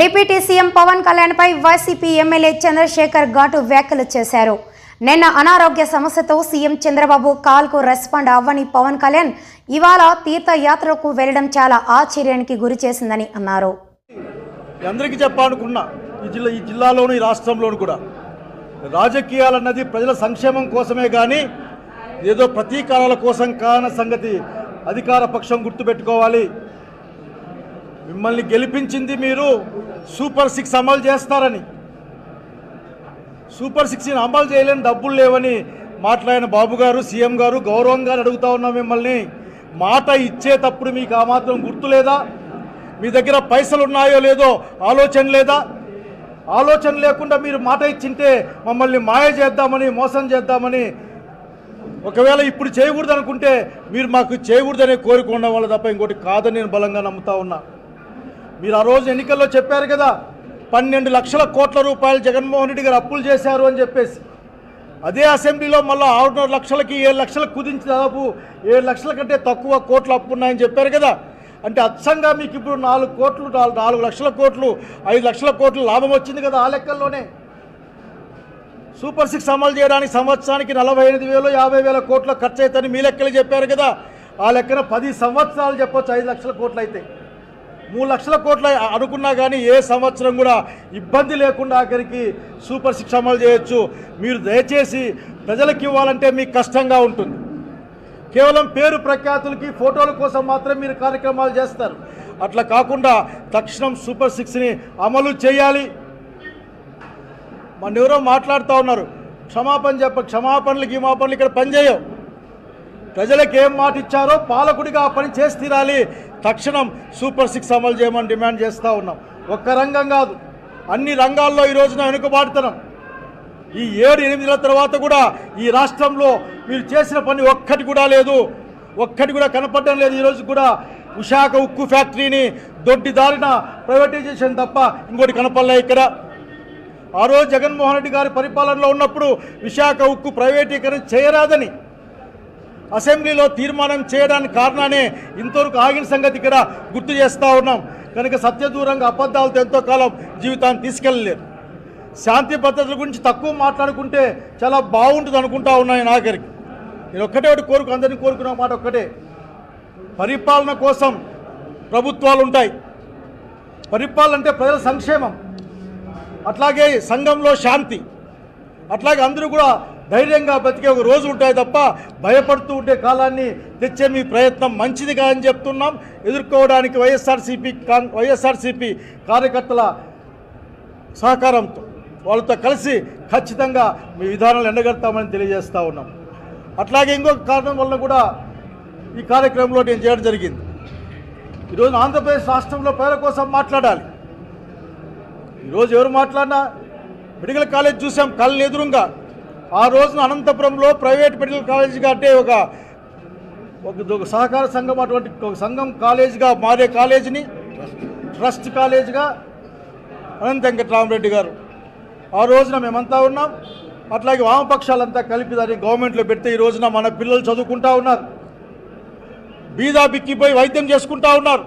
Deputy CM Pawan కళ్యాణ్పై YCP MLA Chandrasekhar ఘాటు వ్యాఖ్యలు చేశారు. నిన్న అనారోగ్య సమస్యతో సీఎం చంద్రబాబు కాల్కు రెస్పాండ్ అవ్వని పవన్ కళ్యాణ్ ఇవాళ తీర్థయాత్రకు వెళ్ళడం చాలా ఆశ్చర్యానికి గురి చేసిందని అన్నారు. అందరికీ చెప్పాలనుకున్నా ఈ జిల్లా ఈ జిల్లాలోను ఈ రాష్ట్రంలోను కూడా రాజకీయాలన్నది ప్రజల సంక్షేమం కోసమే కానీ ఏదో ప్రతీకారాల కోసం కాన సంగతి అధికార పక్షం గుర్తుపెట్టుకోవాలి. మిమ్మల్ని గెలిపించింది మీరు సూపర్ సిక్స్ అమలు చేస్తారని. సూపర్ సిక్స్ని అమలు చేయలేని డబ్బులు లేవని మాట్లాడిన బాబు గారు సీఎం గారు గౌరవంగా అడుగుతా ఉన్నాం మిమ్మల్ని. మాట ఇచ్చేటప్పుడు మీకు ఆ మాత్రం గుర్తు లేదా మీ దగ్గర పైసలు ఉన్నాయో లేదో ఆలోచన లేదా? ఆలోచన లేకుండా మీరు మాట ఇచ్చింటే మమ్మల్ని మాయ చేద్దామని మోసం చేద్దామని. ఒకవేళ ఇప్పుడు చేయకూడదు అనుకుంటే మీరు మాకు చేయకూడదనే కోరిక ఉండడం వల్ల తప్ప ఇంకోటి కాదని నేను బలంగా నమ్ముతా ఉన్నా. మీరు ఆ రోజు ఎన్నికల్లో చెప్పారు కదా పన్నెండు లక్షల కోట్ల రూపాయలు జగన్మోహన్ రెడ్డి గారు అప్పులు చేశారు అని చెప్పేసి. అదే అసెంబ్లీలో మళ్ళీ ఆరున్నర లక్షలకి ఏడు లక్షలకు కుదించి దాదాపు ఏడు లక్షల కంటే తక్కువ కోట్లు అప్పు ఉన్నాయని చెప్పారు కదా. అంటే అచ్చంగా మీకు ఇప్పుడు నాలుగు కోట్లు నాలుగు లక్షల కోట్లు ఐదు లక్షల కోట్లు లాభం వచ్చింది కదా ఆ లెక్కల్లోనే. సూపర్ సిక్స్ అమలు చేయడానికి సంవత్సరానికి నలభై ఎనిమిది వేలు యాభై వేల కోట్ల ఖర్చు అవుతుందని మీ లెక్కలు చెప్పారు కదా. ఆ లెక్కన పది సంవత్సరాలు చెప్పొచ్చు ఐదు లక్షల కోట్లు అయితే. మూడు లక్షల కోట్ల అనుకున్నా కానీ ఏ సంవత్సరం కూడా ఇబ్బంది లేకుండా ఆఖరికి సూపర్ శిక్ష అమలు చేయొచ్చు. మీరు దయచేసి ప్రజలకు ఇవ్వాలంటే మీకు కష్టంగా ఉంటుంది. కేవలం పేరు ప్రఖ్యాతులకి ఫోటోల కోసం మాత్రం మీరు కార్యక్రమాలు చేస్తారు. అట్లా కాకుండా తక్షణం సూపర్ సిక్స్ని అమలు చేయాలి. మన ఎవరో మాట్లాడుతూ ఉన్నారు. క్షమాపణ చెప్ప క్షమాపణలు గిమాపణలు ఇక్కడ పనిచేయవు. ప్రజలకు ఏం మాట ఇచ్చారో పాలకుడిగా ఆ పని చేసి తీరాలి. తక్షణం సూపర్ సిక్స్ అమలు చేయమని డిమాండ్ చేస్తూ ఉన్నాం. ఒక్క రంగం కాదు అన్ని రంగాల్లో ఈ రోజున వెనుకబాటుతున్నాం ఈ ఏడు ఎనిమిదిల తర్వాత కూడా ఈ రాష్ట్రంలో మీరు చేసిన పని ఒక్కటి కూడా లేదు. ఒక్కటి కూడా కనపడడం లేదు. ఈరోజు కూడా విశాఖ ఉక్కు ఫ్యాక్టరీని దొడ్డి దారిన ప్రైవేటైజేషన్ తప్ప ఇంకోటి కనపడలే ఇక్కడ. ఆ రోజు జగన్మోహన్ రెడ్డి గారి పరిపాలనలో ఉన్నప్పుడు విశాఖ ఉక్కు ప్రైవేటీకరణ చేయరాదని అసెంబ్లీలో తీర్మానం చేయడానికి కారణానే ఇంతవరకు ఆగిన సంగతి ఇక్కడ గుర్తు చేస్తూ ఉన్నాం. కనుక సత్యదూరంగా అబద్ధాలతో ఎంతో కాలం జీవితాన్ని తీసుకెళ్ళలేరు. శాంతి భద్రతల గురించి తక్కువ మాట్లాడుకుంటే చాలా బాగుంటుంది అనుకుంటా ఉన్నాయి నాగరికి నేను ఒక్కటే ఒకటి కోరుకు అందరినీ కోరుకున్న మాట ఒక్కటే. పరిపాలన కోసం ప్రభుత్వాలు ఉంటాయి. పరిపాలన అంటే ప్రజల సంక్షేమం. అట్లాగే సంఘంలో శాంతి. అట్లాగే అందరూ కూడా ధైర్యంగా బతికే ఒక రోజు ఉంటాయి తప్ప భయపడుతూ ఉండే కాలాన్ని తెచ్చే మీ ప్రయత్నం మంచిదిగా అని చెప్తున్నాం. ఎదుర్కోవడానికి వైఎస్ఆర్సీపీ కాన్ వైఎస్ఆర్సీపీ కార్యకర్తల సహకారంతో వాళ్ళతో కలిసి ఖచ్చితంగా మీ విధానాలు ఎండగడతామని తెలియజేస్తూ ఉన్నాం. అట్లాగే ఇంకొక కారణం వల్ల కూడా ఈ కార్యక్రమంలో నేను చేయడం జరిగింది. ఈరోజు ఆంధ్రప్రదేశ్ రాష్ట్రంలో పేద కోసం మాట్లాడాలి. ఈరోజు ఎవరు మాట్లాడినా మెడికల్ కాలేజ్ చూసాం కళ్ళు ఎదురుగా ఆ రోజున అనంతపురంలో ప్రైవేట్ మెడికల్ కాలేజీగా అంటే ఒక ఒక సహకార సంఘం అటువంటి ఒక సంఘం కాలేజీగా మారే కాలేజీని ట్రస్ట్ కాలేజీగా అనంత వెంకటరామరెడ్డి గారు. ఆ రోజున మేమంతా ఉన్నాం. అట్లాగే వామపక్షాలంతా కలిపి దాన్ని గవర్నమెంట్లో పెడితే ఈ రోజున మన పిల్లలు చదువుకుంటా ఉన్నారు. బీదా బిక్కిపోయి వైద్యం చేసుకుంటా ఉన్నారు.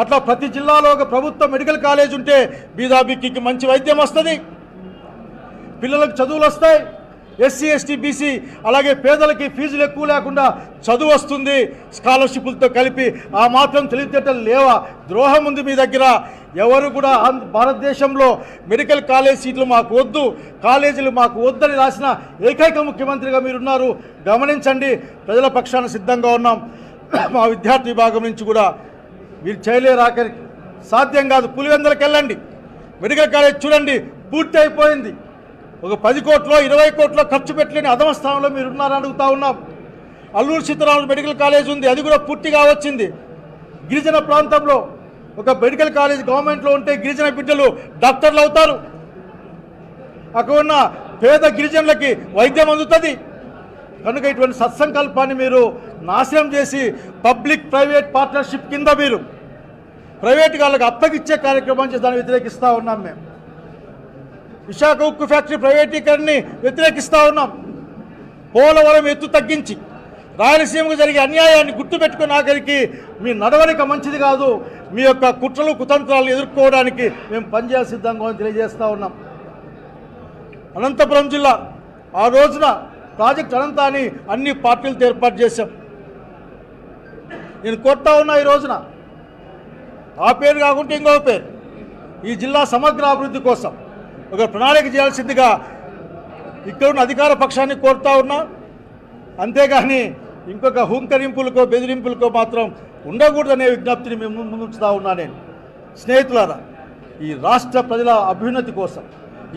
అట్లా ప్రతి జిల్లాలో ఒక ప్రభుత్వ మెడికల్ కాలేజ్ ఉంటే బీదా బిక్కికి మంచి వైద్యం వస్తుంది. పిల్లలకు చదువులు వస్తాయి. ఎస్సీ ఎస్టీ బీసీ అలాగే పేదలకి ఫీజులు ఎక్కువ లేకుండా చదువు వస్తుంది. స్కాలర్షిప్లతో కలిపి ఆ మాత్రం తెలివితేటలు లేవా? ద్రోహం ఉంది మీ దగ్గర. ఎవరు కూడా భారతదేశంలో మెడికల్ కాలేజ్ సీట్లు మాకు వద్దు కాలేజీలు మాకు వద్దని రాసిన ఏకైక ముఖ్యమంత్రిగా మీరున్నారు. గమనించండి ప్రజల పక్షాన సిద్ధంగా ఉన్నాం. మా విద్యార్థి విభాగం నుంచి కూడా మీరు చేయలేరాకరికి సాధ్యం కాదు పులివెందలకు వెళ్ళండి మెడికల్ కాలేజ్ చూడండి పూర్తి అయిపోయింది ఒక పది కోట్లో ఇరవై కోట్లో ఖర్చు పెట్టలేని అధమ స్థానంలో మీరు ఉన్నారని అడుగుతా ఉన్నాం. అల్లూరు సీతారామరాజు మెడికల్ కాలేజ్ ఉంది అది కూడా పూర్తిగా వచ్చింది గిరిజన ప్రాంతంలో ఒక మెడికల్ కాలేజ్ గవర్నమెంట్లో ఉంటే గిరిజన బిడ్డలు డాక్టర్లు అవుతారు. అక్కడ ఉన్న పేద గిరిజనులకి వైద్యం అందుతుంది. కనుక ఇటువంటి సత్సంకల్పాన్ని మీరు నాశనం చేసి పబ్లిక్ ప్రైవేట్ పార్ట్నర్షిప్ కింద మీరు ప్రైవేట్ వాళ్ళకి అప్పగిచ్చే కార్యక్రమం చేసి దాన్ని వ్యతిరేకిస్తూ ఉన్నాం మేము. విశాఖ ఉక్కు ఫ్యాక్టరీ ప్రైవేటీకరణని వ్యతిరేకిస్తూ ఉన్నాం. పోలవరం ఎత్తు తగ్గించి రాయలసీమకు జరిగే అన్యాయాన్ని గుర్తుపెట్టుకుని ఆఖరికి మీ నడవడిక మంచిది కాదు. మీ యొక్క కుట్రలు కుతంత్రాలను ఎదుర్కోవడానికి మేము పనిచేయ సిద్ధంగా తెలియజేస్తూ ఉన్నాం. అనంతపురం జిల్లా ఆ రోజున ప్రాజెక్ట్ అనంతాన్ని అన్ని పార్టీలతో ఏర్పాటు చేశాం. నేను కొడతా ఉన్నా ఈ రోజున ఆ పేరు కాకుంటే ఇంకో పేరు. ఈ జిల్లా సమగ్ర అభివృద్ధి కోసం ఒక ప్రణాళిక చేయాల్సిందిగా ఇక్కడ ఉన్న అధికార పక్షాన్ని కోరుతా ఉన్నా. అంతేగాని ఇంకొక హుంకరింపులకో బెదిరింపులకో మాత్రం ఉండకూడదనే విజ్ఞప్తిని మేము ముందుంచుతా ఉన్నా నేను. స్నేహితులారా ఈ రాష్ట్ర ప్రజల అభ్యున్నతి కోసం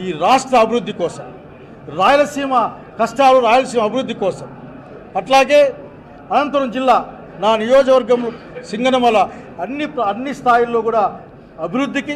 ఈ రాష్ట్ర అభివృద్ధి కోసం రాయలసీమ కష్టాలు రాయలసీమ అభివృద్ధి కోసం అట్లాగే అనంతపురం జిల్లా నా నియోజకవర్గం సింగనమల అన్ని అన్ని స్థాయిల్లో కూడా అభివృద్ధికి